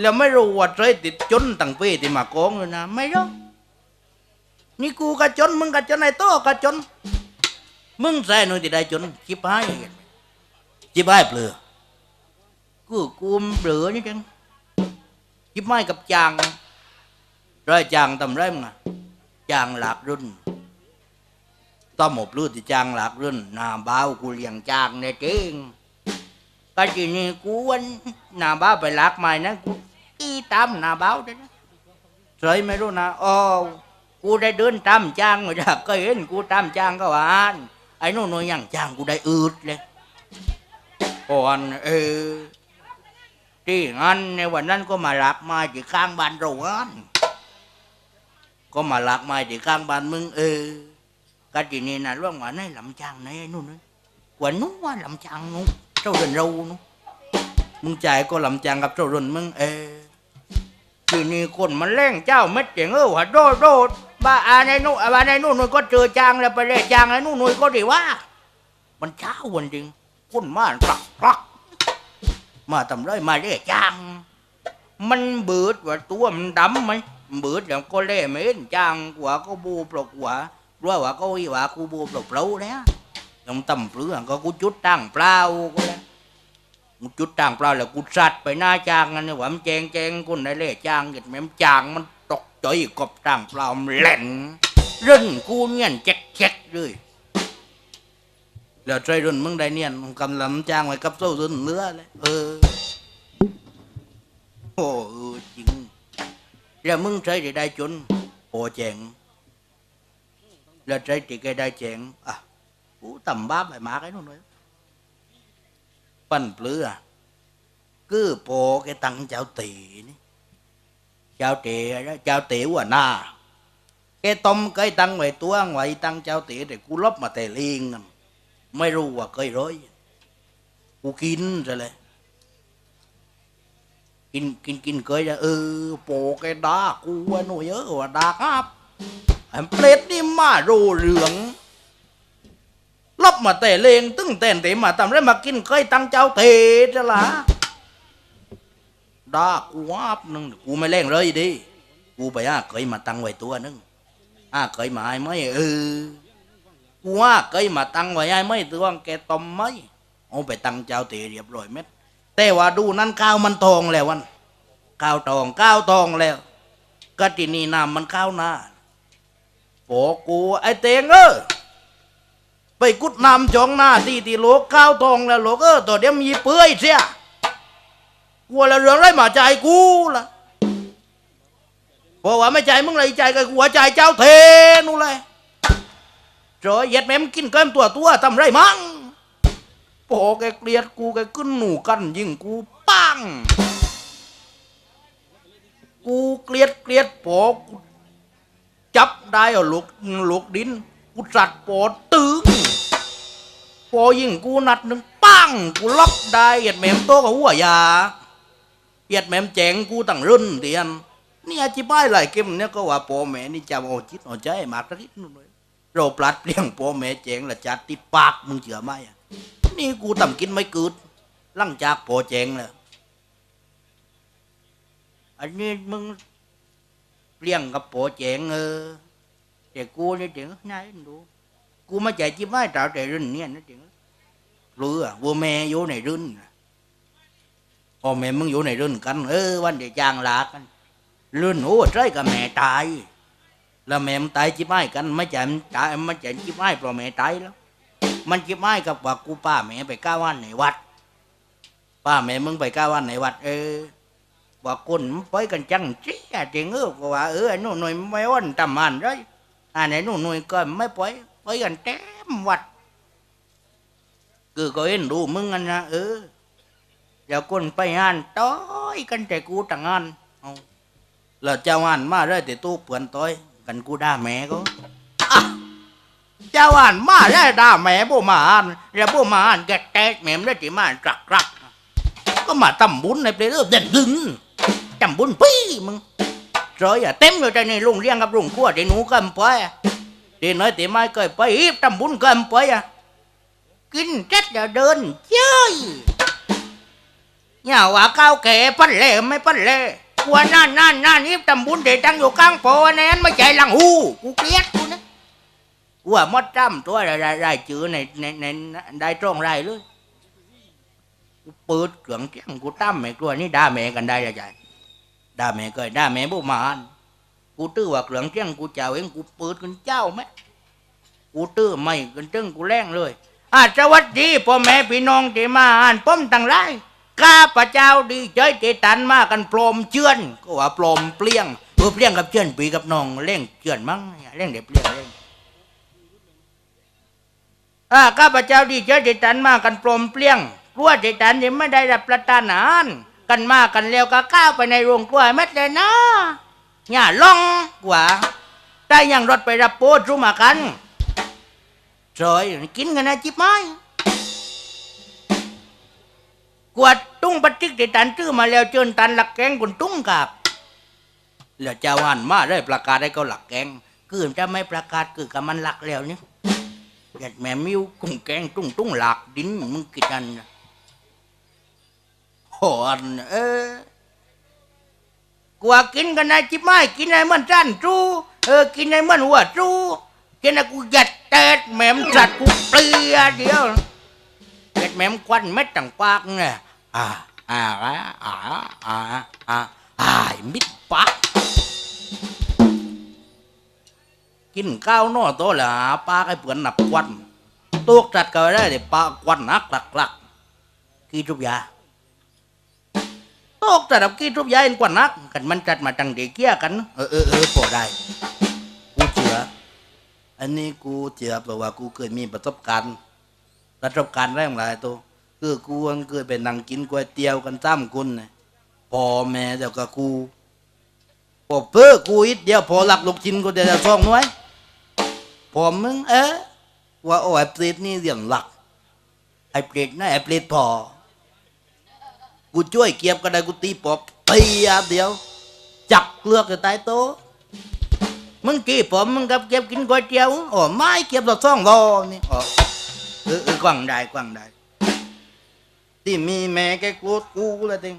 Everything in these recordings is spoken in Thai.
แล้วไม่รู้ว่าใครติดจนตั้งปีที่มาโกงเลยนะ ไม่รู้นี่กูกระจนมึงกระจนไอ้โตกระจน มึงใส่หน่อยที่ได้จนจิบหายจิบหายเปลือกูกูมเปลือนี่จังจิบหายกับจางร้อยจางทำไรมึงอะจางหลักรุ่นต้อมหมบลือที่จางหลักรุ่นนาบ้าวกูเลี้ยงจางเนี่ยจริง ก็ทีนี้กูวันหน้าบ้าไปหลักใหม่นะกูอีตามหน้าบ้าวด้วยนะใช่ไม่รู้นะอ๋อกูได้เดินตามจางมาจากก็เห็นกูตามจางก็วานไอ้นู่นนู่นยังจางกูได้อืดเลยก่อนเออที่งั้นในวันนั้นก็มาหลักไมาที่ข้างบ้านเราอันก็มาหลักไม้ที่ข้างบ้านมึงเออก็ทีนี้นะร่วงว่าในลำจางในไอ้นู่นนะกว่านู้นว่าลำจางนู้น เจ้าเดินเรานู้นมึงจ่ายก็ลำจางกับเจ้าเดินมึงเออทีนี้คนมันแร่งเจ้าเม็ดเจ๋งเออว่าโดดโดดบ้าอาในนู่นบ้าในนู่นนู่นก็เจอจางแล้วไปเล่จางไอ้นู่นนู่นก็ดีว่า มันเช้าวันจริงคนมากรักรักมาทำไรมาเล่จาง มันเบิดว่าตัวมันดำไหมเบิดแล้วก็เล่ไม่เห็นจางกว่าก็บูปลกว่ารู้ว่าก็วิว่ากูบูปลกเปล่าแล้ว ยังตำเปลือกก็กูจุดตั้งเปล่าก็แล้วกูจุดตั้งเปล่าแล้วกูสัตว์ไปหน้าจางนั่นเนี่ยว่ามันแจงแจงคนได้เล่จางเกิดแม่มจางมันตกใจกบตั้งเปล่ามันแหลนเรื่องกูเนี่ยแจ๊กแจ๊กเลยแล้วใจรุ่นมึงได้เนี่ยมึงกำลังจางไว้กับโซ่รุ่นเนื้อเลยเออโอ้เออจริงแล้วมึงใช้ได้ได้จนโอแจงแล้วใช้ที่แกได้แจงอะ กูต่ำบ้าไปมา cái นู่นเลยปั่นเปลือ cứ bộ cái tăng chào tỷ นี่เจ้าเต๋อเจ้าเต๋ว่าหน้าแกต้มเคยตั้งไว้ตัวไว้ตั้งเจ้าเต๋อแต่กูลบมาแต่ลิงนั่นไม่รู้ว่าเคยร้อยกูกินซะเลยกินกินกินเคยจะเออโป cái đá กูว่าหนูเยอะว่าดาครับไอ้เปรตนี่มาโรเหลือง ลบมาแต่เลงตึ้งแต่นเตมาทำไรมากินเคยตั้งเจ้าเตจะละดากูวับนึงกูไม่เล่งเลยดิกูไปอะเคยมาตั้งไว้ตัวนึงอะเคยมาไอ้ไม่เออกูว่าเคยมาตั้งไว้ไอ้ไม่ตัวแกต้มไม่เอาไปตั้งเจ้าเตเรียบร้อยเม็ดแต่ว่าดูนั่นข้าวมันทองแล้ววันข้าวทองข้าวทองแล้วก็ที่นี่น้ำมันข้าวหน้าโปกูไอเตงเออ ไปกุดนำจองหน้าที่ที่โลกข้าวทองแล้วโลกเออตัวเดียวมีเปื่อยเสียกลัวแล้วเรื่องไรมาใจกูล่ะเพราะว่าไม่ใจมึงเลยใจกับหัวใจเจ้าเทนู่นเลยจอยเย็ดแม่มกินเกินตัวตัวทำไรมั่งพอแกเกลียดกูแกขึ้นหนูกันยิงกูปังกูเกลียดเกลียดพอกูจับได้เอาลูกลูกดินกูสัตว์ปอดตึง พอยิงกูนัดหนึ่งปั้งกูล็อกได้เหยียดแหมมโตกับหัวยาเหยียดแหมมแจงกูตั้งรุ่นเดียนนี่อธิบายหลายเกมเนี่ยก็ว่าพ่อแม่นี่จำเอาจิตเอาใจมากนิดนู่นเลยเราปลัดเปลี่ยงพ่อแม่แจงละจัดติดปากมึงเชื่อไหมนี่กูต่ำกินไม่กืดหลังจากโปแจงแล้วอันนี้มึงเลี้ยงกับโปแจงเออแต่กูนี่เจ๋งนายดู กูมาใจจิ้ไม่ตาแต่รุ่นเนี่ยนะเจ๋งรืออะวัวแม่อยู่ในรุ่นพ่อแม่มึงอยู่ในรุ่นกัน เออวันเดียจางลากันรุ่นโอ้ใช่กับแม่ตายแล้วแม่มันตายจิ้ไม่กันไม่ใจมันตายไม่ใจจิ้ไม่เพราะแม่ตายแล้ว มันจิบไม้กับว่ากูป้าแม่ไปก้าวันในวัด ป้าแม่มึงไปก้าวันในวัด เออว่าคนมันไปกันจังจี้อะจริงเออก็ว่าเออไอ้หนู่นหน่วยไม่อ้อนตำมันเลยอันไหนหนู่นหน่วยก็ไม่ไป ไปกันเต็มวัด คือก็เห็นดูมึงกันนะเออเดี๋ยวคนไปงานต้อยกันแต่กูต่างงานเอาแล้วเจ้างานมาเลยแต่ตู้เปื่อนต้อย กันกูด่าแม่ก็เจ้าอ่านมาได้ด่าแม่พวกมาอ่านแล้วพวกมาอ่านแกแตกแม่มได้ที่มาอ่านกรักกรักก็มาตำบุญในเปรตเด็ดดึงตำบุญปี้มึงรอยอะเต็มอยู่ในนี่ลุงเลี้ยงกับลุงขั้วที่หนูกันไป ทีน้อยทีไม่เคยไปอีบตำบุญกันไปอะกินเจ็ดแล้วเดินเจ้ยอย่าว่าก้าวแก่ปั้นเล่ไม่ปั้นเล่กลัวนั่นนั่นนั่นนี่ตำบุญเดตั้งอยู่กลางโพแนนไม่ใจลังหูกูเกลียดกูนะกูว่ามดจ้ำตัวได้ได้จื้อในในในได้ตรงไรเลยกูเปิดเครื่องเที่ยงกูตั้มไม่กลัวนี่ด่าแม่กันได้ยังไงด่าแม่ก็ด่าแม่บุมาน กูตื้อว่าเครื่องเที่ยงกูเจ้าเองกูเปิดกันเจ้าไหมกูตื้อไม่กันตึงกูแรงเลยอาสวัสดีพ่อแม่พี่น้องที่มาอ่านป้อมต่างไรข้าพระเจ้าดีใจที่ตันมากันโปรมเชื่อน ก็ว่าโปรมเปลี่ยงเออเปลี่ยงกับเชื่อนปีกับน้องเล่งเชื่อนมั้งเล่งเด็กเปลี่ยงเล่งอ่าข้าพระเจ้าดีใจที่ตันมากันโปรมเปลี่ยงกลัวที่ตันยังไม่ได้รับประทานอาหารกันมากันแล้วก็ก้าวไปในโรงครัวเม็ดเลยนะ อย่าล่องกว่า ได้ยังรถไปรับโปรชุมากันรอยกินกันนะจิบไม้กวดตุ้งปฏิกที่ตันซื้อมาแล้วเจิญตันหลักแกงคนตุ้งกับแล้วเจ้าหันมาได้ประกาศให้เขาหลักแกงคือจะไม่ประกาศคือกับมันหลักแล้วนี่เด็ดแม่มิวกุ้งแกงตุ้งตุ้งหลักดินมึงกินกันนะหอนเออ กว่ากินกันนะจิบไม้กินไอ้มันจันจูเออกินไอ้มันหัวจูกินไอ้กูหยัดเตดแหม่มสัตว์กูเปลียเดียวเด็ดแหม่มควันเม็ดต่างปากเนี่ยอ่าอ่าอ่าอ่าอ่าอ่าอ่ามิดปากกินข้าวหนอโตแล้วหาปลาไอ้เปือนหนับควันตุกจัดก็ได้แต่ปลาควันนักหลักหลักกี่ทุกอยาง ตกจัดกับกี่ทุกอยางเอ็นควันนัก กันมันจัดมาจังเด็กเกี้ยกัน เออเออเออพอได้ กูเชื่ออันนี้กูเชื่อเพราะว่ากูเคยมีประสบการณ์ ประสบการณ์แรงหลายตัวคือกูเคยไปนั่งกินก๋วยเตี๋ยวกันซ้ำคุณน่ะพอแม่เดี๋ยวก็กูพอเพื่อกูอีกเดียวพอหลักลูกชิ้นกูเดี๋ยวจะซ่องน้อยพอมึงเอ๊ะว่าโอ้ไอ้เปรตนี่เรื่องหลักไอ้เปรตนะไอ้เปรตพอ กูช่วยเกียบก็ได้กูตีปอบตีอะเดียว จับเลือกจะตายโตะมึงกี่ผมมึงกับเก็บกินก๋วยเตี๋ยวอ๋อไม่เก็บเราซ่องรอนี่อ๋อเออเออกวางได้กวางได้ที่มีแม่แกโกรธกูเลยติง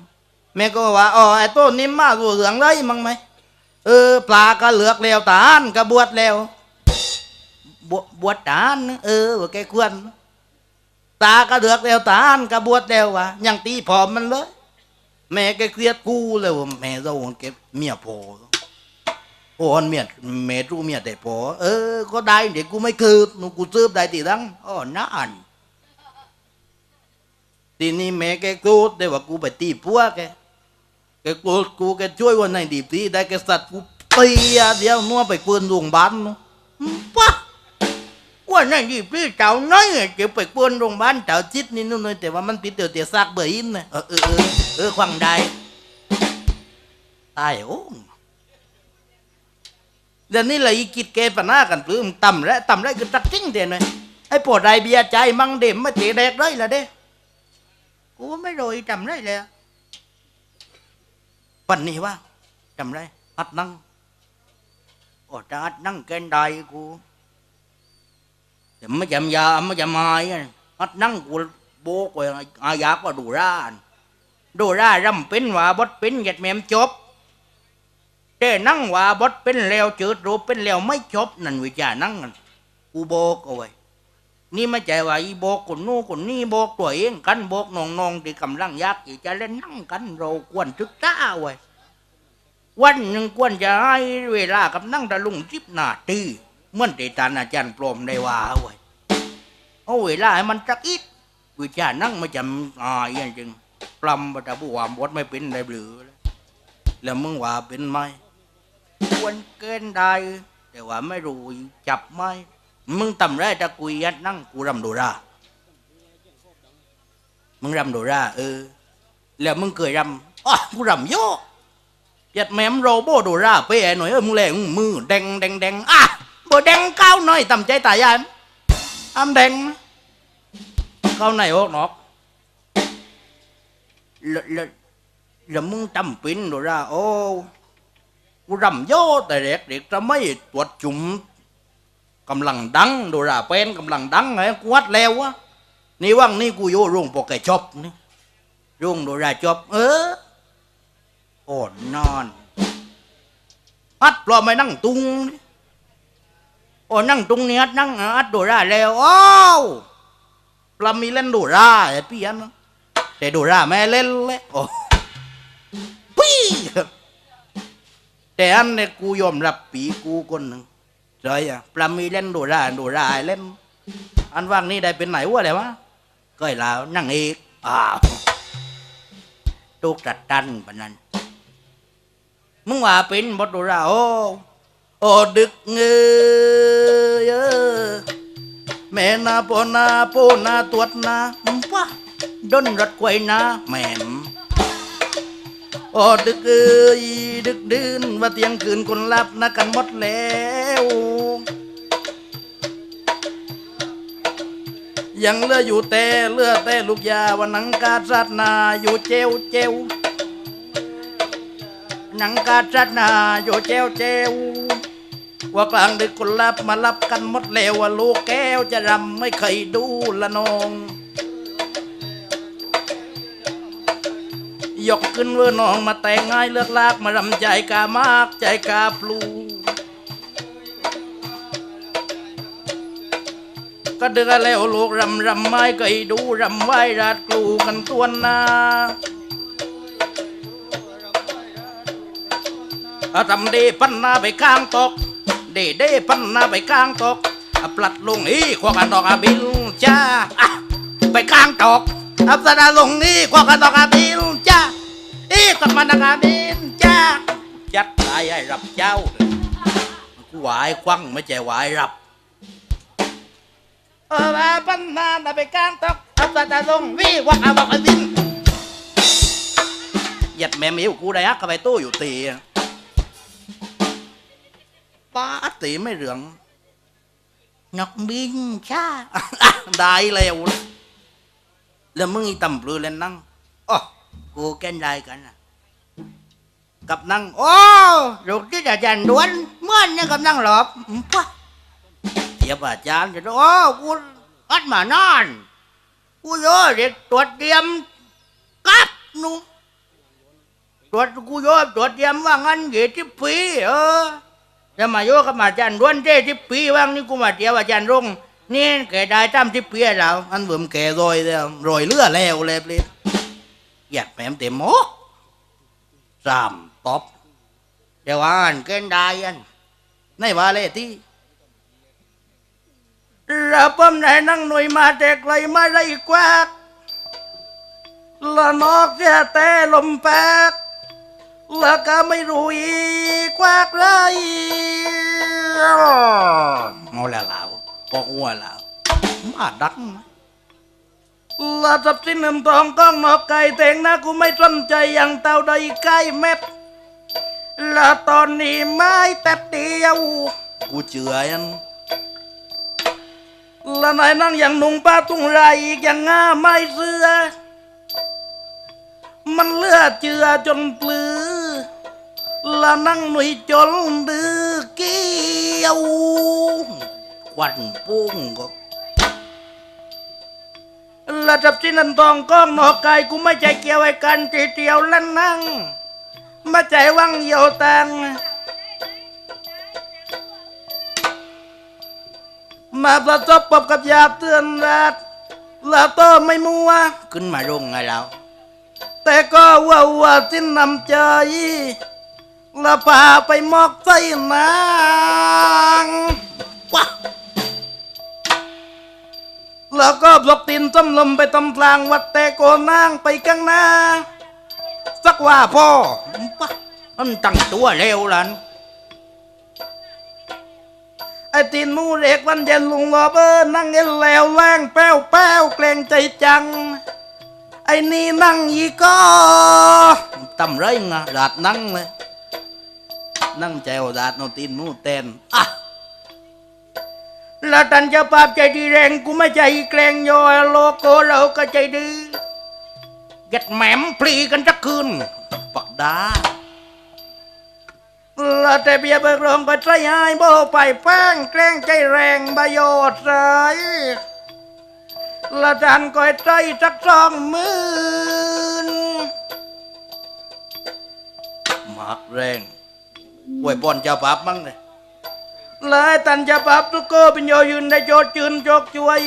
แม่ก็ว่าอ๋อไอ้ต้นนี่มาตัวเหลืองไรมั้งไหมเออปลาก็เหลือกแล้วตาลก็บวชแล้วบวบวชตาลเออแกควร ตาก็เหลือกแล้วตาลก็บวชแล้ววะยังตีผอมมันเลย แม่แกเครียดกูเลยว่าแม่เราเก็บเมียพอโอ้อนเมียดเมตรูเมียดได้พอเออ ก็ได้เด็กกูไม่คืบหนูกูซื้อได้ตีดังอ๋อน่าอันทีนี้แม่แกโกรธได้ว่ากูไปตีพัวแกแกโกรธกูแกช่วยวันไหนดีตีได้แกสัตว์กูตีอะเดียวนัวไปเปืนโรงพยาบาลนู้นปะ วันไหนดีตีเจ้าน้อยเก็บไปเปืนโรงพยาบาลเจ้าจิตนี่นู่นเลยแต่ว่ามันติดเตียวเตียซากเบอร์อินนะเออเออเออเออควังได้ตายโอ้เดี๋ยวนี้เลยอีกิดเกปหน้ากันปลื้มต่ำและต่ำและคือตักจิ้งเด่นเลยไอ้ปวดใดเบียใจมั่งเด็มมาเตะแดกได้ละเด้กูไม่โดยจำได้เลยปันนี้ว่าจำได้อัดนั่งโอ้จะอัดนั่งเกณฑ์ใดกู ไม่จำยาไม่จำไม้อัดนั่งกูโบกไว้อายากว่าดูร่านดูร่ารำเป็นว่าบดเป็นเหยียดแมมจบแต่นั่งว่าบดเป็นแล้วจืดรูปเป็นแล้วไม่จบนั่นวิจานั่งกันกูโบกเอาไว้นี่ไม่ใช่ว่าอีโบกคนนู้คนนี้โบกตัวเองกันโบกน้องที่กำลังยากที่จะเล่นนั่งกันเราควรศึกษาไว้วันหนึ่งควรจะให้เวลากับนั่งตะลุงจิบนาที เมื่อนที่ท่านอาจารย์ปลอมได้ว่าเอาไว้เอาเวลาให้มันจักอิดวิชานั่งไม่จำอ่าอย่างจริงปลำบัตรบุวามบดไม่เป็นได้หรือแล้วมึงว่าเป็นไหมควรเกณฑ์ได้ แต่ว่าไม่รู้จับไหมมึงทำไรตะกุยยัดนั่งกูรำโดรามึงรำโดราเออ แล้วมึงเคยรำอ๋อกูรำโยยัดแมมโรโบโดราเป้หน่อยเออมึงแหลงมือแดงแดงแดงอะ บ่แดงก้าวหน่อยต่ำใจตายยันอ้ำแดงก้าวไหนออกนอกแล้วแล้วแล้วมึงจำเป็นโดราโอ้กูรำโยแต่เด็กเโอ้นั่งตุงเนี่ยนั่งอัดโดราแล้วอ้าวปลามีเล่นโดราไอ้พี่อันนแต่โดราแม่เล่นเลยโอ้ปี้แต่อันเนี่ยกูยอมรับปีกูคนหนึ่งใช่อะปลามีเล่นโดราโดราเล่น อันว่างนี่ได้เป็นไหนวะอะไรวะก็ไอ้ลาวนั่งเอกอ้าวตุกตัดตันปนั้นมึงว่าเป็นบทโดราโอ้ โอดึกเงยเออแม่นาปอนาโปนาตรวจนาปะดนรัดไว้นาแม่มโอ้ดึกเอ้ยดึกดื่นว่าเตียงคืนคนรับนักกันหมดแล้วยังเหลืออยู่แต่เหลือแต่ลูกยาว่าหนังกาสัตนาอยู่เจวเจวหนังกาสัตนาอยู่เจวเจว ว่ากลางดึกคนรับมารับกันหมดแล้วว่าลูกแก้วจะรำไม่เคยดูละนองยกขึ้นเวอน้องมาแต่งง่ายเลือกลากมารำใจกามากใจกาปลูก็เดือแล้วลูกรำรำไม้ก็ให้ดูรำไหวราดกลูกันตัวนนาอาทำเดปันนาไปข้างตก เดเดปันนาไปข้างตกอะปลัดลงอีควกันดอกอาบิลจ้าไปข้างตกอับสนาลงอีควกันดอกอาบิลจ้าอีตักมันดอกอาบิลจ้าจัดตายให้รับเจ้ากูหวายควังไม่ใช่หวายรับเออมาปันนาไปกลางตกอาตาตาลงวิว่าอาบอกอ้วินหยัดแม่มิวกูได้ฮักกับไปตู้อยู่ตี ป้าตีไม่เหลืองนกบินช่าได้แล้วแล้วมึงอีตำปลือเล่นนั่งอ๋อกูแกนได้กันนะกับนั่งโอ้ลูกที่อาจารย์ดวนเมื่อนเนี่กับนั่งหลบปะเทียบอาจารย์จะโอ้กูอัดมานานกูโยเด็กตรวจเตรียมกับหนูตรวจกูโยตรวจเตรียมว่างั้นเกที่ปีเออ จะมาโยกับอาจารย์ด้วนเจ้ที่ปีว่างนี่กูมาเทียบอาจารย์รงนี่แกได้ตามที่ปีแล้วอันเบิ่มแกรอยแล้วรอยเลือแล้วเลยเปล่าอยากแหมมเต็มหมกสามตบเดี๋ยวอันเกณฑ์ได้อันในว่าเลยที่เราป้มไหนนั่งหน่วยมาแต่ไกลมาได้กวากละนอกเสียแต่ลมแปก ละก็ไม่รู้อีกวากไรเอาแล้วเราพอกหัวแล้วมาดักนะละทับสินเงินทองก้องนอกไก่เตงนะกูไม่สนใจอย่างเต่าใดใกล้เม็ดละตอนนี้ไม่แต่เดียวกูเจือยันละนายนั่งอย่างหนุ่งป้าตุ้งไรอีกอย่างง่าไม่เสือ มันเลือดเจือจนปลือ ละนั่งหนุยจนดื้อเกี้ยวควันปุ้งก็ละจับสินันทองก้องหนอกไก่กูไม่ใจเกี่ยวไอ้กันทีเดียวละนั่งมาใจวังเหี่ยวตังมาประสบพบกับยาเตือนรักแล้วก็ไม่มัว ขึ้นมาลงไงเรา แต่ก็ว่าว่าสิ้นนำใจแล้วพาไปมอกใส่นางว้าแล้วก็บลกตินต้มลมไปตำกลางวัดแต่โกนางไปข้างหน้า สักว่าพ่อว้ามันตั้งตัวเร็วลันไอ้ตีนมูเล็กวันเย็นลุงรอเบอร์นั่งเอ็นแล้วแรงแป้วแป้วเกรงใจจัง ไอ้นี่นั่งอีก็ตำไรงะดาดนั่งเลย นั่งแจวดาดโนตีนมูเต้นอะแล้วตันเจะปาบใจดีแรงกูไม่ใจเกรงโยโลโกเราก็ใจดีเก็ดแหมมพลีกันจักคืนปักดาละแต่เบียเบิกรองก็ใจหายโบไปแป้งแกล้งใจแรงบโยชน์ใส ละจันก้อยใจจักสองมืนหมากแรงห่วยบอนจะปับมั้งเลยเลยตันจะปับทุกโกเป็นโยยืนได้โจดจืนโจกช่วย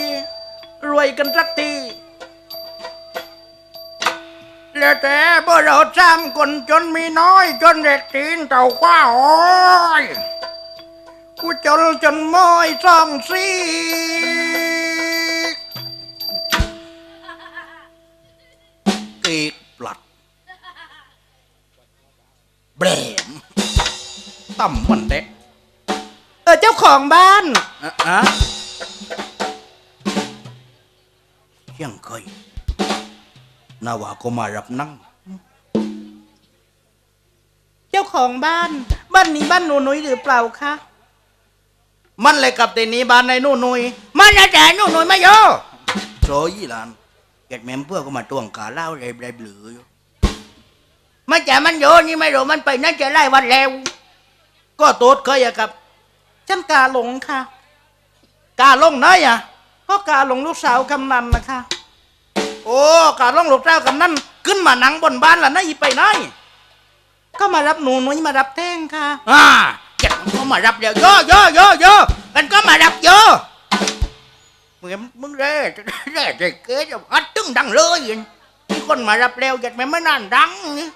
รวยกันสักทีแล้วแต่บ่เราสามคนจนมีน้อย จนเด็กตีนเต่าคว้าโอ้ยกูจนจนม้อยซ่องซี กีกปลัดเบรมต่ำมันเด็กเออเจ้าของบ้านอะอะเที่ยงเคยนาว่าก็มารับนั่ง เจ้าของบ้าน บ้านนี้บ้านหนูนุ้ยหรือเปล่าคะมันเลยกับตีนี้บ้านในนู่นนุยมันจะแต่นู่นนุยไม่เยอะโซยี่หลาน เก็ดแม่มเพื่อก็มาตวงกาเล่าเร็บเร็บหรืออยู่มันจะมันโยนี่ไม่รู้มันไปนั่นจะไล่วันแล้ว ก็โตดเคยอะครับฉันกาหลงค่ะ กาลงไหนอะก็กาหลงลูกสาวกำนันนะคะ โอ้กาลงหลบเจ้ากับนั่นขึ้นมาหนังบนบ้านล่ะนะอีไปไหนก็มารับหนูนุ้ยมารับแท่งค่ะอ่าเก็บมันก็มารับแล้วโยโยโยโยกันก็มารับโย มึงมึงเร่เร่เร่เกยอัดตึ้งดังเลยมีคนมารับแล้วเก็บแม่ไม่นานดังนี่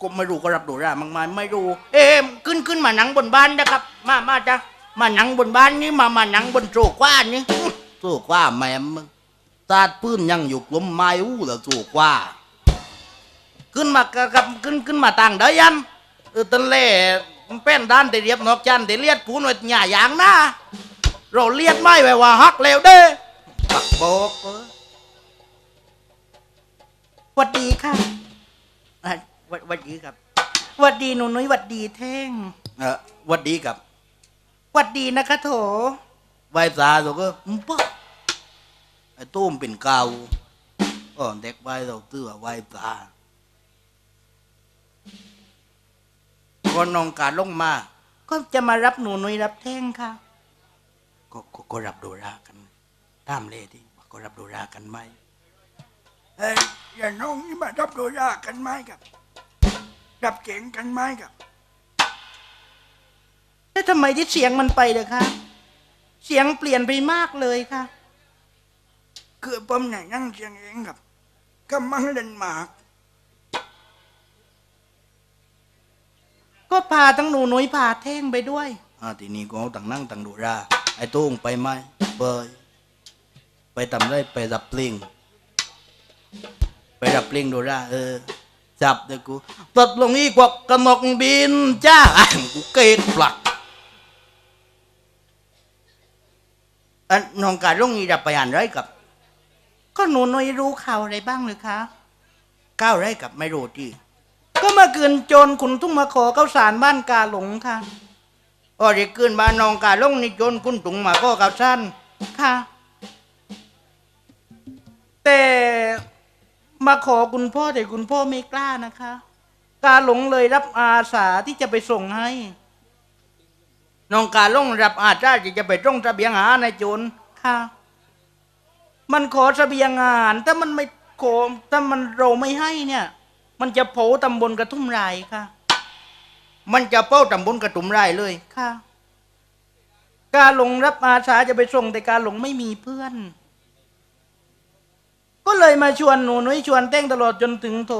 ก็ไม่รู้ก็รับดูรามังมาไม่รู้ เอ๊ขึ้นขึ้นมาหนังบนบ้านนะครับ มามาจ้ะมาหนังบนบ้านนี่มามาหนังบนโซกว่านี่โซกว่าแม่มึงตาดปื้นยังอยู่กลมไม้อู้แล้วจูกว่า ขึ้นมากับขึ้นขึ้นมาต่างเดยันเออตันเล่ แป้นด้านแต่เรียบนอกจันแต่เลียดปูนไว้หย่าอย่างนะเราเลียดไม่ไว้ว่าฮักแล้วเด้ปักบอกเออหวัดดีค่ะอะวัดวัดดีครับหวัดดีหนูนุ้ยหวัดดีแท่งเออวัดดีครับหวัดดีนะคะโถ ไหว้สาตัวก็อืมปะไอ้ตุ้มเป็นเกาอ๋อเด็กไหว้เราเตื้อไหว้สา คนนองการลงมา ก็จะมารับหนูนุยรับแท่งค่ะ ก็ก็ก็รับดูรากันตามเลยที่ก็รับดูรากันไหมเอ้ยอย่าน้องนี่มารับดูรากันไหมครับ รับเก่งกันไหมครับแล้วทำไมที่เสียงมันไปเลยคะเสียงเปลี่ยนไปมากเลยค่ะ คือผมไหนนั่งเชียงเองครับกำลังเล่นหมาก ก็พาทั้งหนูนุ้ยพาแท่งไปด้วยอ่าทีนี้ก็เอาต่างนั่งต่างดูราไอ้ตุ้งไปไหมเบยไปทำได้ไปรับปลิงไปรับปลิงดูราเออจับเดี๋ยวกูตดลงอีกว่ากระหนกบินจ้าอะกูเกตปลักอันน้องการลงอีดับไปอ่านไรกับ ก็หนูนุ้ยรู้ข่าวอะไรบ้างเลยคะก้าวไรกับไม่รู้ที่ ก็เมื่อคืนโจรขุนทุ่งมาขอข้าวสารบ้านกาหลงค่ะอ๋อเด็กขึ้นบ้านน้องการลงนี่โจนคุณตุงมาก็กับสั้นค่ะ แต่มาขอคุณพ่อแต่คุณพ่อไม่กล้านะคะ กาหลงเลยรับอาสาที่จะไปส่งให้น้องการลงรับอาจารย์จะไปตรงทะเบียงหาในายโจรค่ะ มันขอเสบียงอาหารถ้ามันไม่ขอถ้ามันเราไม่ให้เนี่ย มันจะเผตำบลกระทุ่มรายค่ะ มันจะเป้าตำบลกระตุมไร่เลยค่ะ กาหลงรับอาสาจะไปส่งแต่กาหลงไม่มีเพื่อน ก็เลยมาชวนหนูนุ้ยชวนเต้งตลอดจนถึงโถ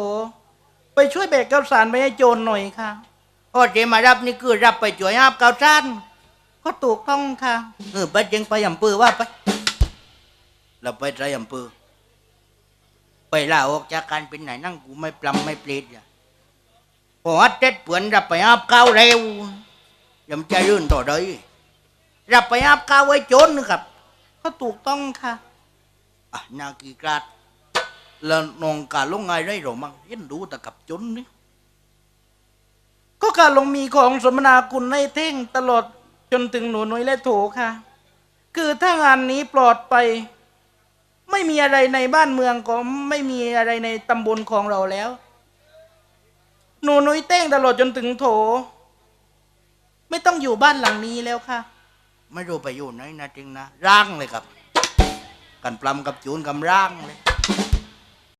ไปช่วยแบกข้าวสารไปให้โจรหน่อยค่ะโอ้เจมารับนี่คือรับไปจ่วยอาบเกาชันก็ถูกต้องค่ะเออไปจึงไปอำเภอว่าไปเราไปใจอำเภอ ไปลาออกจากการเป็นไหนนั่งกูไม่ปลำไม่เปลีดอย่าพอฮัดเจ็ดเปือนรับไปอาบเกาเร็วยำใจรื่นต่อเลยรับไปอาบเกาไว้จรนะครับก็ถูกต้องค่ะอะนากีกราดแล้วน้องกาลงไงได้หรอมั้งเห็นดูแต่กับจนนี่ก็การลงมีของสมนาคุณในเท่งตลอดจนถึงหนูนุ้ยและโถค่ะ คือถ้างานนี้ปลอดไป ไม่มีอะไรในบ้านเมืองก็ไม่มีอะไรในตำบลของเราแล้ว หนูนุ้ยเต้งตลอดจนถึงโถ ไม่ต้องอยู่บ้านหลังนี้แล้วค่ะ ไม่รู้ไปอยู่ไหนนะจริงนะร่างเลยครับ กันปลำกับจูนกับร่างเลย